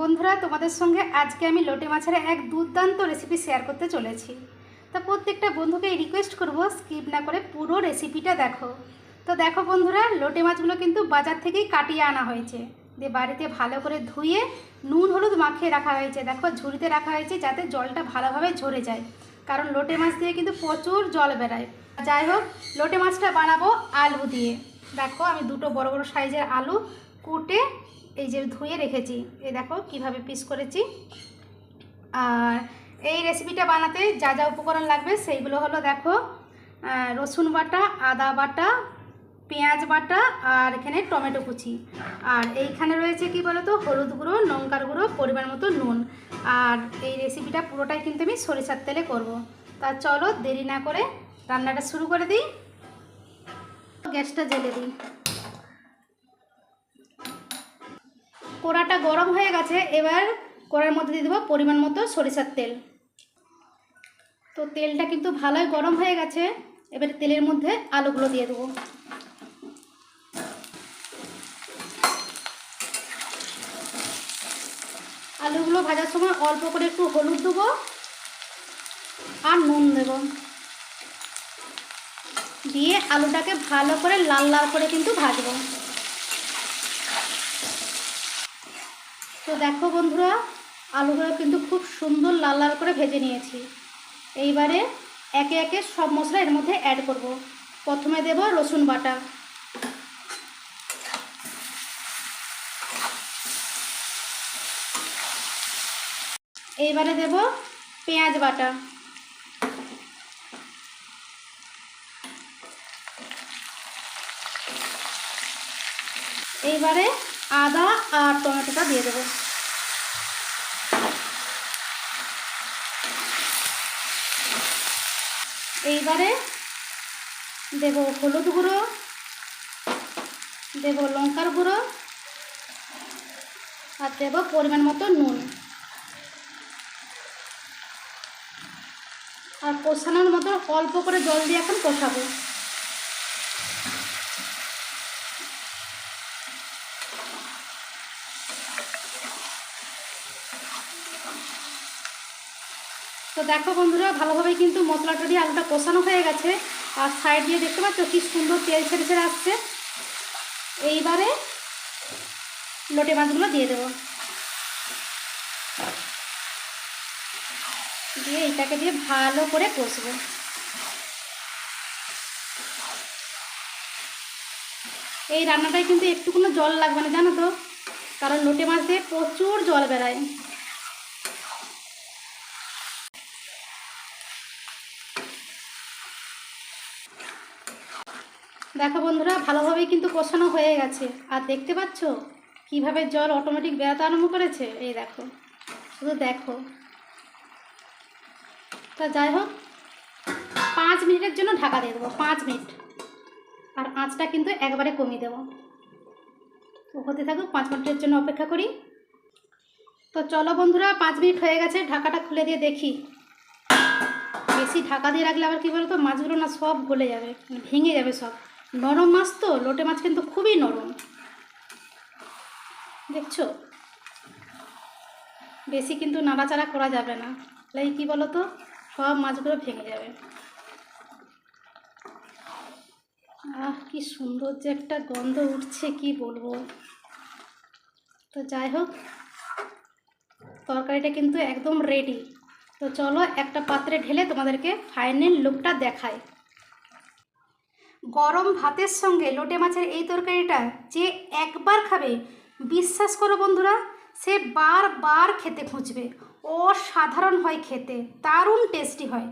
বন্ধুরা, তোমাদের সঙ্গে আজকে আমি লোটে মাছের এক দুর্দান্ত রেসিপি শেয়ার করতে চলেছি। তা প্রত্যেকটা বন্ধুকে রিকোয়েস্ট করব স্কিপ না করে পুরো রেসিপিটা দেখো। তো দেখো বন্ধুরা, লোটে মাছগুলো কিন্তু বাজার থেকেই কাটিয়ে আনা হয়েছে। দিয়ে বাড়িতে ভালো করে ধুয়ে নুন হলুদ মাখিয়ে রাখা হয়েছে। দেখো, ঝুড়িতে রাখা হয়েছে যাতে জলটা ভালোভাবে ঝরে যায়। কারণ লোটে মাছ দিয়ে কিন্তু প্রচুর জল বেরায়। যাই হোক, লোটে মাছটা বানাবো আলু দিয়ে। দেখো, আমি দুটো বড় বড় সাইজের আলু কুটে এই যে ধুয়ে রেখেছি, এই দেখো কীভাবে পিস করেছি। আর এই রেসিপিটা বানাতে যা যা উপকরণ লাগবে সেইগুলো হলো দেখো রসুন বাটা, আদা বাটা, পেঁয়াজ বাটা আর এখানে টমেটো কুচি। আর এইখানে রয়েছে কি বলতো, হলুদ গুঁড়ো, লঙ্কার গুঁড়ো, পরিমাণ মতো নুন। আর এই রেসিপিটা পুরোটাই কিন্তু আমি সরিষার তেলে করব। তা চলো দেরি না করে রান্নাটা শুরু করে দিই। গ্যাসটা জেলে দিই। কড়াটা গরম হয়ে গেছে, এবার কড়ার মধ্যে দিয়ে দেবো পরিমাণ মতো সরিষার তেল। তো তেলটা কিন্তু ভালোই গরম হয়ে গেছে, এবার তেলের মধ্যে আলুগুলো দিয়ে দেবো। আলুগুলো ভাজার সময় অল্প করে একটু হলুদ দেবো আর নুন দেব। দিয়ে আলুটাকে ভালো করে লাল লাল করে কিন্তু ভাজবো। তো দেখো বন্ধুরা, আলুগুলো কিন্তু খুব সুন্দর লাল লাল করে ভেজে নিয়েছি। এইবারে একে একে সব মশলা এর মধ্যে অ্যাড করব। প্রথমে দেব রসুন বাটা। এইবারে দেব পেঁয়াজ বাটা। এইবারে আদা আর টমেটোটা দিয়ে দেবো। এইবারে দেব হলুদ গুঁড়ো, দেব লঙ্কার গুঁড়ো, আর দেব পরিমাণ মতো নুন। আর কষানোর মতো অল্প করে জল দিয়ে এখন কষাবো। তো দেখো বন্ধুরা, ভালোভাবে কিন্তু মশলাটা দিয়ে আলুটা কষানো হয়ে গেছে। আর সাইড দিয়ে দেখতে পাচ্ছ কি সুন্দর তেল ছেড়ে ছেড়ে আসছে। এইবারে লোটে মাছগুলো দিয়ে দেবো। দিয়ে এইটাকে দিয়ে ভালো করে কষবো। এই রান্নাটায় কিন্তু একটুকুনো জল লাগবে না, জানো তো? কারণ লোটে মাছ দিয়ে প্রচুর জল বেরায়। দেখো বন্ধুরা, ভালোভাবেই কিন্তু কষানো হয়ে গেছে। আর দেখতে পাচ্ছ? কীভাবে জল অটোমেটিক বেড়াতে আরম্ভ করেছে? এই দেখো, শুধু দেখো। তা যাই হোক, পাঁচ মিনিটের জন্য ঢাকা দিয়ে দেবো, পাঁচ মিনিট। আর আঁচটা কিন্তু একবারে কমিয়ে দেবো। তো হতে থাকুক, পাঁচ মিনিটের জন্য অপেক্ষা করি। তো চলো বন্ধুরা, পাঁচ মিনিট হয়ে গেছে, ঢাকাটা খুলে দিয়ে দেখি। বেশি ঢাকা দিয়ে রাখলে আবার কী বলতো, মাছগুলো না সব গলে যাবে, ভেঙে যাবে সব। নরম মাছ তো, লোটে মাছ কিন্তু খুবই নরম। দেখছ? বেশি কিন্তু নাড়াচাড়া করা যাবে না। তাই কী বলো তো সব মাছগুলো ভেঙে যাবে। আহ, কি সুন্দর যে একটা গন্ধ উঠছে, কি বলব? তো যাই হোক, তরকারিটা কিন্তু একদম রেডি তো চলো, একটা পাত্রে ঢেলে তোমাদেরকে ফাইনাল লুকটা দেখায় গরম ভাতের সঙ্গে লোটে মাছের এই তরকারিটা যে একবার খাবে, বিশ্বাস করো বন্ধুরা, সে বারবার খেতে খুঁজবে। অসাধারণ হয় খেতে, দারুণ টেস্টি হয়।